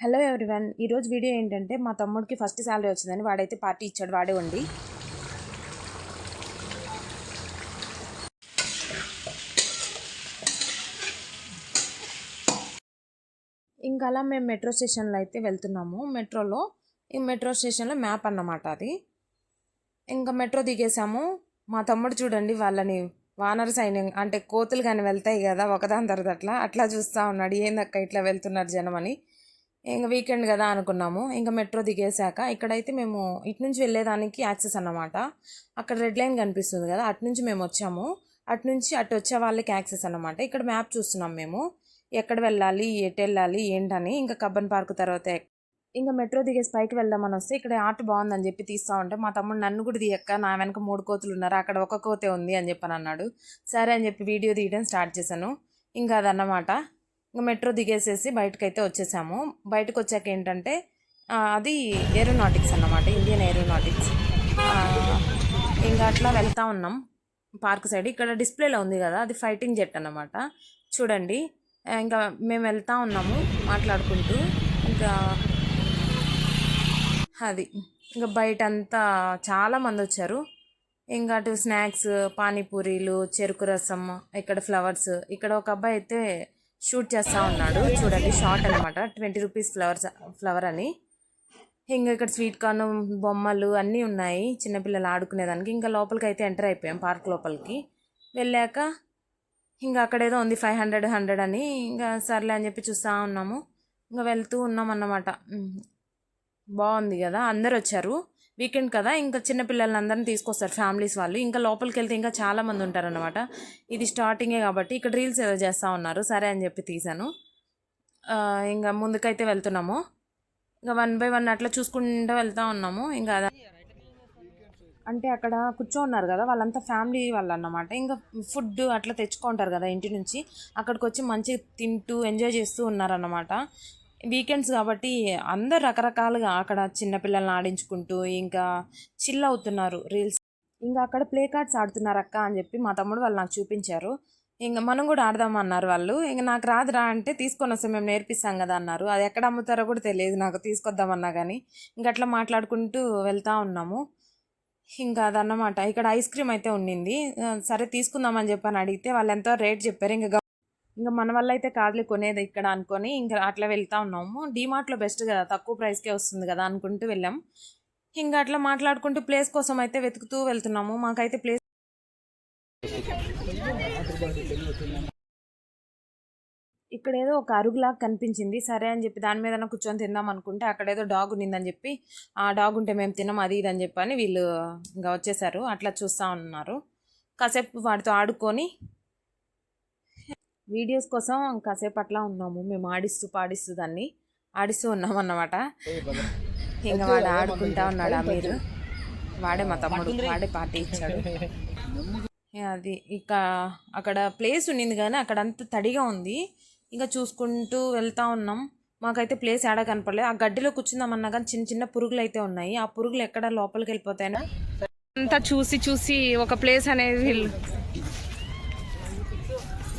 Hello everyone ఈరోజు video ఏంటంటే మా తమ్ముడికి ఫస్ట్ శాలరీ వచ్చిందని వాడైతే పార్టీ ఇచ్చాడు వాడే ఉండి. ఇంకా అలా మేము మెట్రో స్టేషన్లో అయితే వెళ్తున్నాము. మెట్రోలో ఈ మెట్రో స్టేషన్లో మ్యాప్ అన్నమాట అది. ఇంకా మెట్రో దిగేసాము. మా తమ్ముడు చూడండి వాళ్ళని వానర సైన్యం అంటే కోతులు కానీ వెళ్తాయి కదా ఒకదాని తర్వాత అట్లా అట్లా చూస్తూ ఉన్నాడు. ఏందక్క ఇట్లా వెళ్తున్నారు జనం అని. ఇంకా వీకెండ్ కదా అనుకున్నాము. ఇంకా మెట్రో దిగేశాక ఇక్కడైతే మేము ఇటు నుంచి వెళ్ళేదానికి యాక్సెస్ అన్నమాట. అక్కడ రెడ్ లైన్ కనిపిస్తుంది కదా అటు నుంచి మేము వచ్చాము. అటు నుంచి అటు వచ్చే వాళ్ళకి యాక్సెస్ అన్నమాట. ఇక్కడ మ్యాప్ చూస్తున్నాం మేము. ఎక్కడ వెళ్ళాలి ఎటు వెళ్ళాలి ఏంటని. ఇంకా కబ్బన్ పార్క్ తర్వాత ఇంకా మెట్రో దిగేసి పైకి వెళ్దామని వస్తే ఇక్కడ ఆట బాగుందని చెప్పి తీస్తా ఉంటే మా తమ్ముడు నన్ను కూడా తీయక్క నా వెనక మూడు కోతులు ఉన్నారు అక్కడ ఒక కోతే ఉంది అని చెప్పని అన్నాడు. సరే అని చెప్పి వీడియో తీయడం స్టార్ట్ చేశాను. ఇంకా అదన్నమాట. ఇంకా మెట్రో దిగేసేసి బయటకైతే వచ్చేసాము. బయటకు వచ్చాక ఏంటంటే అది ఏరోనాటిక్స్ అన్నమాట ఇండియన్ ఏరోనాటిక్స్. ఇంకా అట్లా వెళ్తూ ఉన్నాం పార్క్ సైడ్. ఇక్కడ డిస్ప్లేలో ఉంది కదా అది ఫైటింగ్ జెట్ అన్నమాట. చూడండి. ఇంకా మేము వెళ్తా ఉన్నాము మాట్లాడుకుంటూ. ఇంకా అది ఇంకా బయట అంతా చాలా మంది వచ్చారు. ఇంకా అటు స్నాక్స్ పానీపూరీలు చెరుకు రసం ఇక్కడ ఫ్లవర్స్. ఇక్కడ ఒక అబ్బాయి అయితే షూట్ చేస్తూ ఉన్నాడు. చూడండి షార్ట్ అనమాట ట్వంటీ రూపీస్ ఫ్లవర్స్ ఫ్లవర్ అని. ఇంకా ఇక్కడ స్వీట్ కార్న్ బొమ్మలు అన్నీ ఉన్నాయి. చిన్నపిల్లలు ఆడుకునేదానికి. ఇంకా లోపలికి అయితే ఎంటర్ అయిపోయాం పార్క్ లోపలికి. వెళ్ళాక ఇంకా అక్కడ ఏదో ఉంది ఫైవ్ హండ్రెడ్ హండ్రెడ్ అని. ఇంకా సర్లే అని చెప్పి చూస్తూ ఉన్నాము. ఇంకా వెళ్తూ ఉన్నాం అన్నమాట బాగుంది కదా అందరు వచ్చారు. వీకెండ్ కదా ఇంకా చిన్నపిల్లల్ని అందరిని తీసుకొస్తారు ఫ్యామిలీస్ వాళ్ళు. ఇంకా లోపలికి వెళ్తే ఇంకా చాలామంది ఉంటారనమాట ఇది స్టార్టింగే కాబట్టి ఇక్కడ రీల్స్ ఏదో చేస్తూ ఉన్నారు. సరే అని చెప్పి తీశాను. ఇంకా ముందుకైతే వెళ్తున్నాము. ఇంకా వన్ బై వన్ అట్లా చూసుకుంటూ వెళ్తూ ఉన్నాము. ఇంకా అంటే అక్కడ కూర్చోన్నారు కదా వాళ్ళంతా ఫ్యామిలీ వాళ్ళు అన్నమాట ఇంకా ఫుడ్ అట్లా తెచ్చుకుంటారు కదా ఇంటి నుంచి. అక్కడికి వచ్చి మంచిగా తింటూ ఎంజాయ్ చేస్తూ ఉన్నారన్నమాట. వీకెండ్స్ కాబట్టి అందరు రకరకాలుగా అక్కడ చిన్నపిల్లల్ని ఆడించుకుంటూ ఇంకా చిల్ అవుతున్నారు రీల్స్. ఇంకా అక్కడ ప్లే కార్డ్స్ ఆడుతున్నారు అక్క అని చెప్పి మా తమ్ముడు వాళ్ళు నాకు చూపించారు. ఇంకా మనం కూడా ఆడదామన్నారు వాళ్ళు. ఇంకా నాకు రాదురా అంటే తీసుకొని వస్తే మేము నేర్పిస్తాం కదా అన్నారు. అది ఎక్కడ అమ్ముతారో కూడా తెలియదు నాకు తీసుకొద్దామన్నా కానీ ఇంకా అట్లా మాట్లాడుకుంటూ వెళ్తా ఉన్నాము. ఇంకా అదన్నమాట. ఇక్కడ ఐస్ క్రీమ్ అయితే ఉండింది. సరే తీసుకుందామని చెప్పని అడిగితే వాళ్ళు ఎంతో రేట్ చెప్పారు. ఇంకా ఇంకా మన వల్ల అయితే కాదులే కొనేది ఇక్కడ అనుకొని ఇంకా అట్లా వెళ్తా ఉన్నాము. డీమార్ట్లో బెస్ట్ కదా తక్కువ ప్రైస్కే వస్తుంది కదా అనుకుంటూ వెళ్ళాం. ఇంకా అట్లా మాట్లాడుకుంటూ ప్లేస్ కోసం అయితే వెతుకుతూ వెళ్తున్నాము. మాకైతే ప్లేస్ ఇక్కడ ఏదో ఒక అరుగులాగా కనిపించింది. సరే అని చెప్పి దాని మీద కూర్చొని తిందాం అనుకుంటే అక్కడ ఏదో డాగ్ ఉన్నిందని చెప్పి ఆ డాగ్ ఉంటే మేము తినం అది ఇది అని చెప్పని వీళ్ళు ఇంకా వచ్చేసారు. అట్లా చూస్తూ ఉన్నారు. కాసేపు వాటితో ఆడుకొని వీడియోస్ కోసం కాసేపు అట్లా ఉన్నాము. మేము ఆడిస్తూ పాడిస్తూ దాన్ని ఆడిస్తూ ఉన్నాం అన్నమాట ఇంకా వాడు ఆడుకుంటా ఉన్నాడు అమీర్ వాడే మా తమ్ముడు వాడే పార్టీ ఇచ్చాడు. అది ఇక అక్కడ ప్లేస్ ఉండింది కానీ అక్కడ అంత తడిగా ఉంది. ఇంకా చూసుకుంటూ వెళ్తా ఉన్నాం. మాకైతే ప్లేస్ ఏడా కనపడలేదు ఆ గడ్డిలో కూర్చుందామన్నా కానీ చిన్న చిన్న పురుగులు అయితే ఉన్నాయి. ఆ పురుగులు ఎక్కడ లోపలికి వెళ్ళిపోతాయని అంతా చూసి చూసి ఒక ప్లేస్ అనేది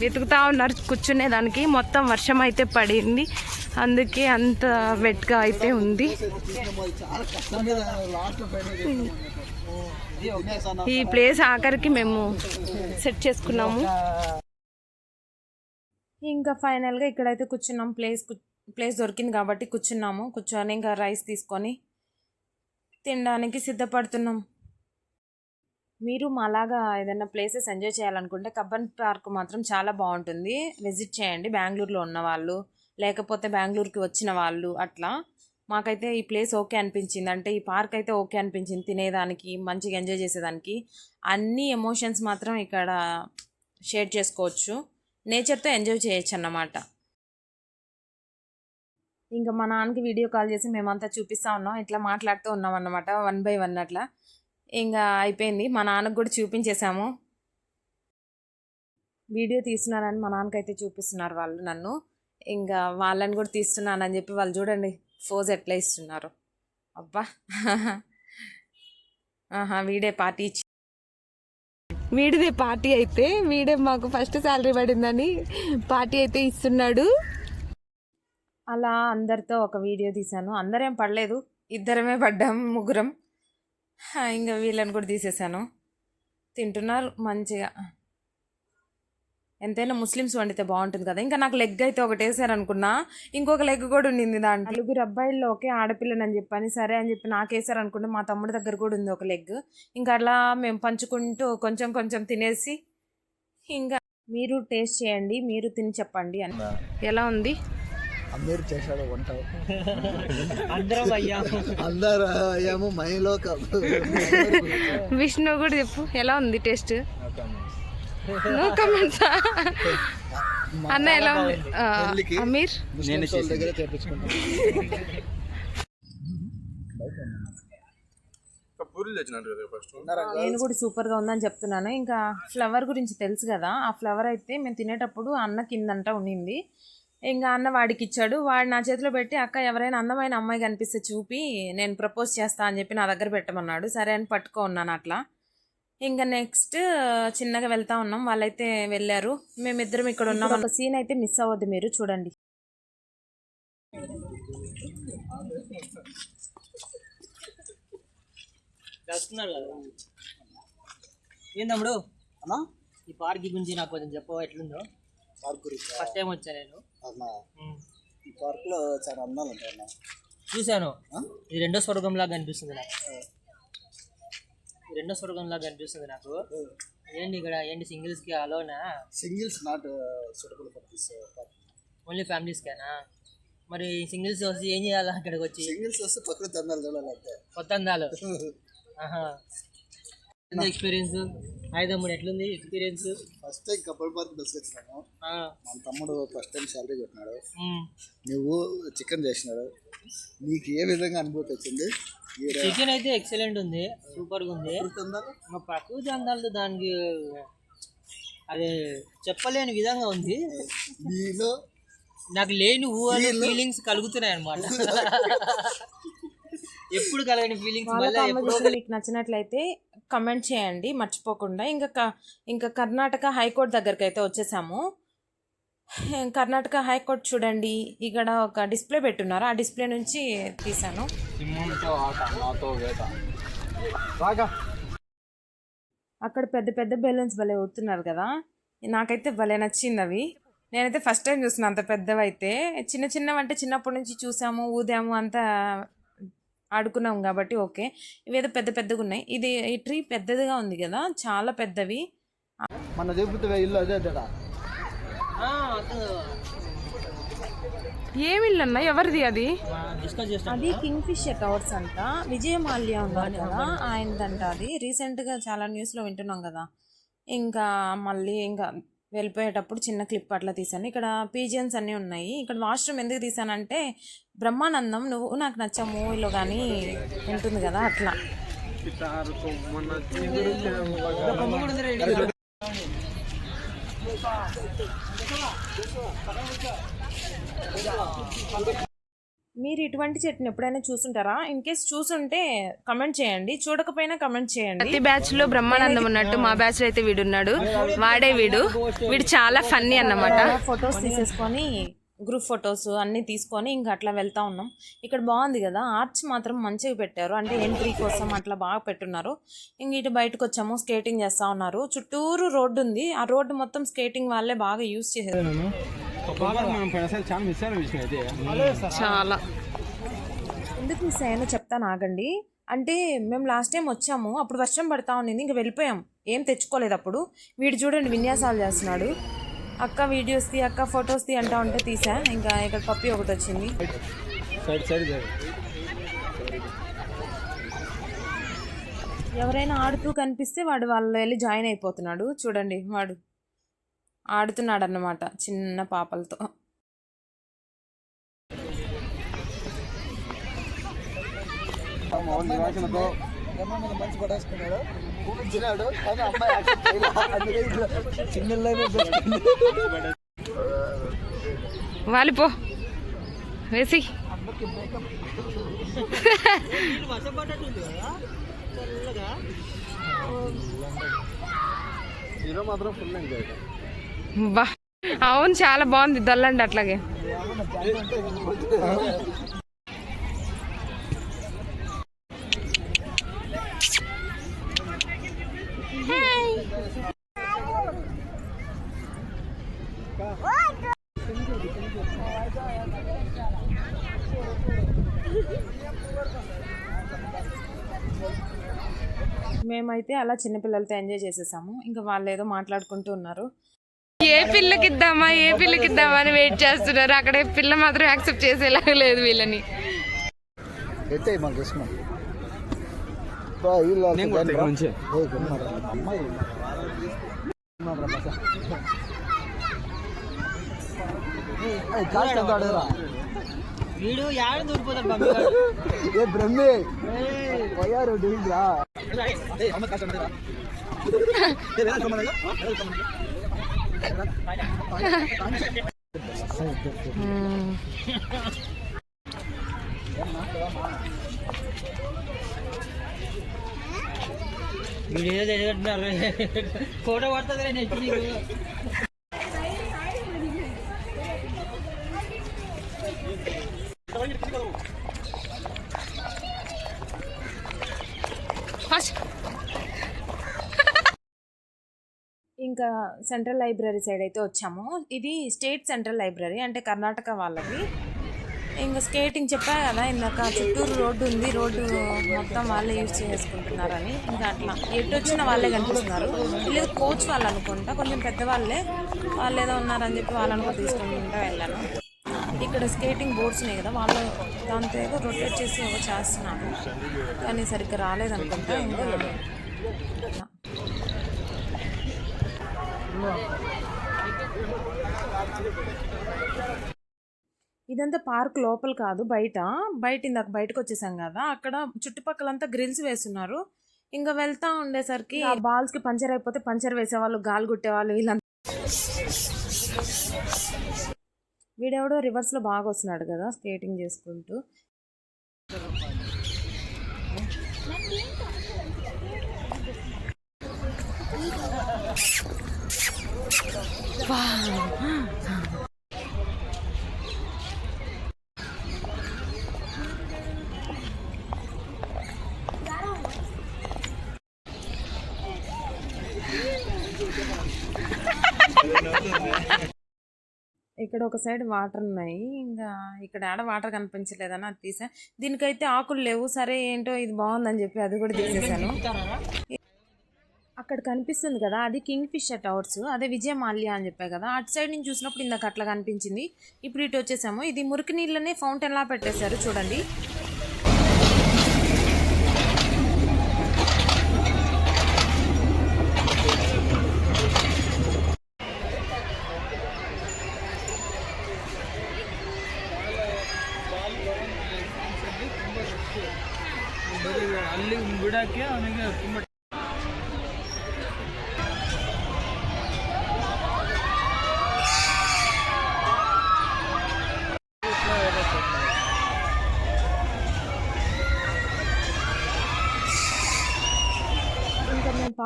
వెతుకుతా ఉన్నారు కూర్చునే దానికి మొత్తం వర్షం అయితే పడింది. అందుకే అంత వెట్గా అయితే ఉంది. ఈ ప్లేస్ ఆఖరికి మేము సెట్ చేసుకున్నాము. ఇంకా ఫైనల్గా ఇక్కడైతే కూర్చున్నాం. ప్లేస్ ప్లేస్ దొరికింది కాబట్టి కూర్చున్నాము. కూర్చొని ఇంకా రైస్ తీసుకొని తినడానికి సిద్ధపడుతున్నాం. మీరు మాలాగా ఏదైనా ప్లేసెస్ ఎంజాయ్ చేయాలనుకుంటే కబ్బన్ పార్క్ మాత్రం చాలా బాగుంటుంది. విజిట్ చేయండి. బెంగళూరులో ఉన్న వాళ్ళు లేకపోతే బెంగళూరుకి వచ్చిన వాళ్ళు అట్లా. మాకైతే ఈ ప్లేస్ ఓకే అనిపించింది. అంటే ఈ పార్క్ అయితే ఓకే అనిపించింది. తినేదానికి మంచిగా ఎంజాయ్ చేసేదానికి. అన్ని ఎమోషన్స్ మాత్రం ఇక్కడ షేర్ చేసుకోవచ్చు. నేచర్తో ఎంజాయ్ చేయొచ్చు అన్నమాట ఇంకా మా నాన్నకి వీడియో కాల్ చేసి మేమంతా చూపిస్తా ఉన్నాం. ఇట్లా మాట్లాడుతూ ఉన్నాం అన్నమాట వన్ బై వన్ అట్లా. ఇంకా అయిపోయింది. మా నాన్నకు కూడా చూపించేశాము. వీడియో తీస్తున్నానని మా నాన్నకైతే చూపిస్తున్నారు వాళ్ళు నన్ను. ఇంకా వాళ్ళని కూడా తీస్తున్నానని చెప్పి వాళ్ళు చూడండి ఫోజ్ ఎట్లా ఇస్తున్నారు. అబ్బా! ఆహా వీడే పార్టీ ఇచ్చి వీడిదే పార్టీ అయితే వీడే మాకు ఫస్ట్ శాలరీ పడిందని పార్టీ అయితే ఇస్తున్నాడు. అలా అందరితో ఒక వీడియో తీశాను. అందరేం పడలేదు. ఇద్దరమే పడ్డాం ముగ్గురం. ఇంకా వీళ్ళని కూడా తీసేశాను తింటున్నారు మంచిగా. ఎంతైనా ముస్లిమ్స్ వండితే బాగుంటుంది కదా. ఇంకా నాకు లెగ్ అయితే ఒకటి వేసారు అనుకున్నా. ఇంకొక లెగ్ కూడా ఉండింది దాంట్లో. నలుగురు అబ్బాయిల్లో ఒకే ఆడపిల్లని అని చెప్పని సరే అని చెప్పి నాకు వేసారు అనుకుంటే మా తమ్ముడి దగ్గర కూడా ఉంది ఒక లెగ్. ఇంకా అలా మేము పంచుకుంటూ కొంచెం కొంచెం తినేసి ఇంకా మీరు టేస్ట్ చేయండి మీరు తిని చెప్పండి అని. ఎలా ఉంది? అమీర్ చేశాడు వంట. అందరం అయ్యాము అందరూ అయ్యాము మైలో కాదు విష్ణు కూడా చెప్పు ఎలా ఉంది టేస్ట్? నో కమెంట్స్ అన్న ఎలా ఉంది? అమీర్? వాళ్ళ దగ్గర నేను కూడా సూపర్గా ఉందని చెప్తున్నాను. ఇంకా ఫ్లవర్ గురించి తెలుసు కదా. ఆ ఫ్లవర్ అయితే మేము తినేటప్పుడు అన్న కిందంట ఉండింది. ఇంకా అన్న వాడికి ఇచ్చాడు వాడు నా చేతిలో పెట్టి అక్క ఎవరైనా అందమైన అమ్మాయి కనిపిస్తే చూపి నేను ప్రపోజ్ చేస్తా అని చెప్పి నా దగ్గర పెట్టమన్నాడు. సరే అని పట్టుకో ఉన్నాను అట్లా. ఇంకా నెక్స్ట్ చిన్నగా వెళ్తా ఉన్నాం. వాళ్ళైతే వెళ్ళారు. మేమిద్దరం ఇక్కడ ఉన్నాం. ఒక సీన్ అయితే మిస్ అవ్వద్దు మీరు చూడండి. వస్తున్నారు కదా. ఏం తమ్ముడు అన్నా ఈ పార్క్ గురించి నాకు కొంచెం చెప్పవా? ఎట్లుందో? పార్క్ గురించి. ఫస్ట్ టైం వచ్చా నేను? అన్న ఈ పార్క్లో చాలా అందాలు ఉంటాయి అన్న. చూశాను? ఇది రెండో స్వర్గంలాగా కనిపిస్తుంది నాకు. ఈ రెండో స్వర్గంలాగా కనిపిస్తుంది నాకు. ఏంటి ఇక్కడ? ఏంటి సింగిల్స్కి అలోనా? Singles not suitable for this park only families కేనా మరి సింగిల్స్ వచ్చి ఏం చేయాలా ఇక్కడికి వచ్చి? సింగిల్స్ వస్తే ప్రకృతి అందాలు చూడాలి అంతే కొత్త అందాలు. ఆహా. ఎక్స్పీరియన్స్ హాయ్ తమ్ముడు ఎట్లుంది experience first time couple park bus వచ్చినాను మా తమ్ముడు ఫస్ట్ టైం శాలరీ కొట్టినాడు. నువ్వు చికెన్ చేసినాడు నీకు ఏ విధంగా అనుభూతి వచ్చింది? చికెన్ అయితే ఎక్సలెంట్ ఉంది. సూపర్గా ఉంది. ప్రకృతి అందాలతో దానికి అది చెప్పలేని విధంగా ఉంది. నీలో నాకు లేని ఊహలు ఫీలింగ్స్ కలుగుతున్నాయి అనమాట ఎప్పుడు కలగని ఫీలింగ్స్ మీకు నచ్చినట్లయితే కమెంట్ చేయండి మర్చిపోకుండా. ఇంకా క- ఇంకా కర్ణాటక హైకోర్టు దగ్గరికి అయితే వచ్చేసాము. కర్ణాటక హైకోర్టు చూడండి ఇక్కడ ఒక డిస్ప్లే పెట్టున్నారు. ఆ డిస్ప్లే నుంచి తీసాను అక్కడ పెద్ద పెద్ద బెలూన్స్ భలే ఊతున్నారు కదా. నాకైతే భలే నచ్చింది అవి నేనైతే ఫస్ట్ టైం చూస్తున్నాను అంత పెద్దవి అయితే చిన్న చిన్నవి అంటే చిన్నప్పటి నుంచి చూసాము ఊదాము అంతా ఆడుకున్నాం కాబట్టి ఓకే. ఇవేదో పెద్ద పెద్దగా ఉన్నాయి. ఇది ఈ ట్రీ పెద్దదిగా ఉంది కదా చాలా పెద్దవి. మన ఇల్లు అదే అదేడా ఆ, అతను ఏమి ఇల్లన్నా? ఎవరిది అది? అది కింగ్ ఫిషర్ టవర్స్ అంట. విజయమాల్య ఉన్నారు కదా ఆయనదంట అది. రీసెంట్గా చాలా న్యూస్లో వింటున్నాం కదా. ఇంకా మళ్ళీ ఇంకా వెళ్ళిపోయేటప్పుడు చిన్న క్లిప్ అట్లా తీసాను ఇక్కడ పీజియన్స్ అన్నీ ఉన్నాయి. ఇక్కడ వాష్రూమ్ ఎందుకు తీసానంటే బ్రహ్మానందం నువ్వు నాకు నచ్చ మూవీలో కానీ ఉంటుంది కదా అట్లా. మీరు ఇటువంటి చెట్టుని ఎప్పుడైనా చూసుంటారా? ఇన్ కేస్ చూసుంటే కమెంట్ చేయండి. చూడకపోయినా కమెంట్ చేయండి. ప్రతి బ్యాచ్లో బ్రహ్మానందం ఉన్నట్టు మా బ్యాచ్లో అయితే వీడు ఉన్నాడు వాడే వీడు. వీడు చాలా ఫన్నీ అన్నమాట. ఫొటోస్ తీసేసుకొని గ్రూప్ ఫొటోస్ అన్ని తీసుకొని ఇంకా అట్లా వెళ్తా ఉన్నాం. ఇక్కడ బాగుంది కదా ఆర్చ్ మాత్రం మంచిగా పెట్టారు. అంటే ఎంట్రీ కోసం అట్లా బాగా పెట్టున్నారు. ఇంక ఇటు బయటకు వచ్చాము స్కేటింగ్ చేస్తా ఉన్నారు. చుట్టూరు రోడ్డు ఉంది. ఆ రోడ్డు మొత్తం స్కేటింగ్ వాళ్ళే బాగా యూజ్ చేసేది చాలా ఎందుకు మిస్ అయ్యానో చెప్తాను ఆగండి. అంటే మేము లాస్ట్ టైం వచ్చాము అప్పుడు వర్షం పడతా ఉన్నింది ఇంక వెళ్ళిపోయాం. ఏం తెచ్చుకోలేదు అప్పుడు. వీడు చూడండి విన్యాసాలు చేస్తున్నాడు. అక్క వీడియోస్ తీ అక్క ఫొటోస్ తీ అంటా ఉంటే తీసా. ఇంకా ఇక్కడ పప్పి ఒకటి వచ్చింది. ఎవరైనా ఆడుతూ కనిపిస్తే వాడు వాళ్ళు వెళ్ళి జాయిన్ అయిపోతున్నాడు. చూడండి వాడు ఆడుతున్నాడు అన్నమాట చిన్న పాపలతో. మంచి పడేసుకున్నాడు. కానీ అమ్మాయి. అందుకే వాలిపో వేసి. హీరో మాత్రం ఫుల్ ఎంజాయ్ బా. అవును చాలా బాగుంది. దొల్లండి అట్లాగే. మేమైతే అలా చిన్నపిల్లలతో ఎంజాయ్ చేసేసాము. ఇంకా వాళ్ళు ఏదో మాట్లాడుకుంటూ ఉన్నారు. ఏ పిల్లకి ఇద్దామా ఏ పిల్లకి ఇద్దామా అని వెయిట్ చేస్తున్నారు. అక్కడ ఏ పిల్ల మాత్రం యాక్సెప్ట్ చేసేలాగా లేదు వీళ్ళని. అమ్మాయి గమ్మున రా, బస. ఏ, కాస్ట్ ఎంత ఆడేరా? వీడు యాడ దూరిపోతాడు బాబు గాడు. ఏ బ్రహ్మే పోయారు డీల్ రా వీడు ఏదో ఎదుగుతున్నారు ఫోటో పడుతుంది నెక్స్ట్ నీకు. ఇంకా సెంట్రల్ లైబ్రరీ సైడ్ అయితే వచ్చాము. ఇది స్టేట్ సెంట్రల్ లైబ్రరీ అంటే కర్ణాటక వాళ్ళది. ఇంకా స్కేటింగ్ చెప్పా కదా ఇందాక చుట్టూరు రోడ్డు ఉంది రోడ్డు మొత్తం వాళ్ళే యూజ్ చేసుకుంటున్నారని. ఇంకా అట్లా. ఎటు వచ్చిన వాళ్ళే కనిపిస్తున్నారు. లేదు కోచ్ వాళ్ళు అనుకుంటా కొంచెం పెద్దవాళ్ళే. వాళ్ళు ఏదో ఉన్నారని చెప్పి వాళ్ళని కూడా తీసుకుంటూ వెళ్ళాను. ఇక్కడ స్కేటింగ్ బోర్డ్స్ ఉన్నాయి కదా వాళ్ళు దాంతో ఏదో రొటేట్ చేసి ఏదో చేస్తున్నాను కానీ సరిగ్గా రాలేదనుకుంటా ఇంకా అట్లా. ఇదంతా పార్క్ లోపల కాదు బయట. బయట ఇందాక బయటకు వచ్చేసాం కదా అక్కడ చుట్టుపక్కలంతా గ్రిల్స్ వేస్తున్నారు. ఇంకా వెళ్తా ఉండేసరికి ఆ బాల్స్కి పంచర్ అయిపోతే పంచర్ వేసేవాళ్ళు గాలి కొట్టేవాళ్ళు వీళ్ళంతా వీడెవడో రివర్స్లో బాగా వస్తున్నాడు కదా స్కేటింగ్ చేసుకుంటూ. ఇక్కడ ఒక సైడ్ వాటర్ ఉన్నాయి. ఇంకా ఇక్కడ ఆడ వాటర్ కనిపించలేదని అది తీసా. దీనికైతే ఆకులు లేవు. సరే ఏంటో ఇది బాగుందని చెప్పి అది కూడా తీసేసాను. అక్కడ కనిపిస్తుంది కదా అది కింగ్ ఫిషర్ టవర్స్. అదే విజయ మాల్యా అని చెప్పా కదా. అటు సైడ్ నుంచి చూసినప్పుడు ఇందాక అట్లా కనిపించింది. ఇప్పుడు ఇటు వచ్చేసాము. ఇది మురికి నీళ్ళనే ఫౌంటైన్ లా పెట్టేశారు. చూడండి.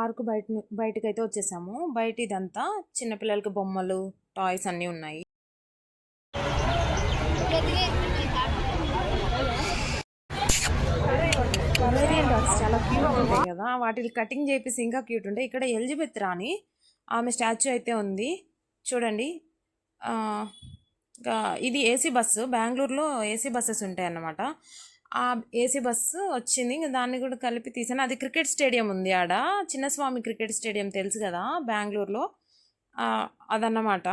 పార్క్ బయట బయటకు అయితే వచ్చేసాము. బయట ఇదంతా చిన్నపిల్లలకి బొమ్మలు టాయ్స్ అన్నీ ఉన్నాయి. చాలా క్యూట్ ఉంటాయి కదా వాటిని కటింగ్ చేపిసి ఇంకా క్యూట్ ఉంటాయి. ఇక్కడ ఎలిజబెత్ రాణి ఆమె స్టాచ్యూ అయితే ఉంది. చూడండి. ఆ, ఇది ఏసీ బస్సు. బెంగళూరులో ఏసీ బస్సెస్ ఉంటాయి అన్నమాట ఆ ఏసీ బస్సు వచ్చింది. ఇంకా దాన్ని కూడా కలిపి తీసాను. అది క్రికెట్ స్టేడియం ఉంది ఆడ. చిన్నస్వామి క్రికెట్ స్టేడియం తెలుసు కదా బెంగళూరులో. అదన్నమాట.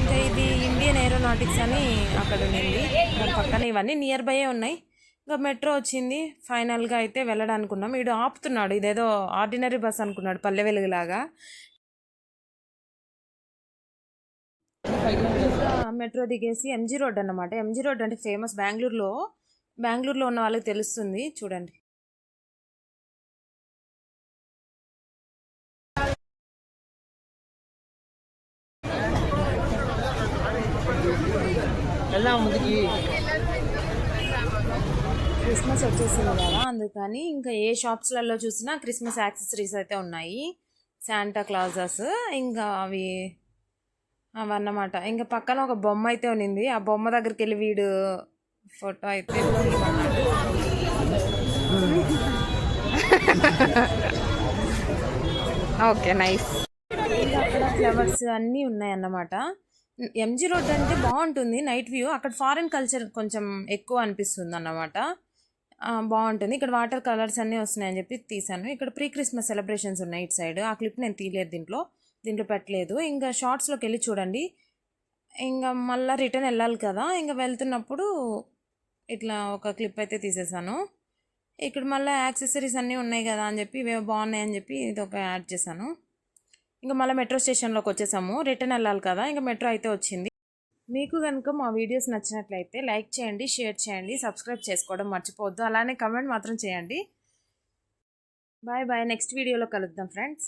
ఇంకా ఇది ఇండియన్ ఏరోనాటిక్స్ అని అక్కడ ఉండింది. దాని పక్కన ఇవన్నీ నియర్ బైయే ఉన్నాయి. ఇంకా మెట్రో వచ్చింది. ఫైనల్గా అయితే వెళ్ళడానుకున్నాం. వీడు ఆపుతున్నాడు. ఇదేదో ఆర్డినరీ బస్ అనుకున్నాడు పల్లె వెలుగులాగా. మెట్రో దిగేసి ఎంజీ రోడ్ అన్నమాట. ఎంజీ రోడ్ అంటే ఫేమస్ బెంగళూరులో. బెంగళూరులో ఉన్న వాళ్ళకి తెలుస్తుంది. చూడండి. క్రిస్మస్ వచ్చేసింది కదా అందుకని ఇంకా ఏ షాప్స్లలో చూసినా క్రిస్మస్ యాక్సెసరీస్ అయితే ఉన్నాయి. శాంటా క్లాజెస్ ఇంకా అవి అవన్నమాట. ఇంకా పక్కన ఒక బొమ్మ అయితే ఉన్నింది. ఆ బొమ్మ దగ్గరికి వెళ్ళి వీడు ఫోటో అయితే ఓకే నైస్. అక్కడ ఫ్లవర్స్ అన్నీ ఉన్నాయన్నమాట. ఎంజీ రోడ్ అంటే బాగుంటుంది నైట్ వ్యూ. అక్కడ ఫారిన్ కల్చర్ కొంచెం ఎక్కువ అనిపిస్తుంది అన్నమాట బాగుంటుంది. ఇక్కడ వాటర్ కలర్స్ అన్నీ వస్తున్నాయని చెప్పి తీసాను ఇక్కడ ప్రీ క్రిస్మస్ సెలబ్రేషన్స్ ఉన్నాయి ఇటు సైడ్. ఆ క్లిప్ నేను తీయలేదు దీంట్లో. దీంట్లో పెట్టలేదు. ఇంకా షార్ట్స్లోకి వెళ్ళి చూడండి. ఇంకా మళ్ళీ రిటర్న్ వెళ్ళాలి కదా. ఇంకా వెళ్తున్నప్పుడు ఇట్లా ఒక క్లిప్ అయితే తీసేసాను. ఇక్కడ మళ్ళీ యాక్సెసరీస్ అన్నీ ఉన్నాయి కదా అని చెప్పి ఇవే బాగున్నాయి అని చెప్పి ఇది ఒక యాడ్ చేశాను. ఇంకా మళ్ళీ మెట్రో స్టేషన్లోకి వచ్చేసాము. రిటర్న్ వెళ్ళాలి కదా. ఇంకా మెట్రో అయితే వచ్చింది. మీకు కనుక మా వీడియోస్ నచ్చినట్లయితే లైక్ చేయండి షేర్ చేయండి సబ్స్క్రైబ్ చేసుకోవడం మర్చిపోవద్దు. అలానే కమెంట్ మాత్రం చేయండి. బాయ్ బాయ్ నెక్స్ట్ వీడియోలో కలుద్దాం ఫ్రెండ్స్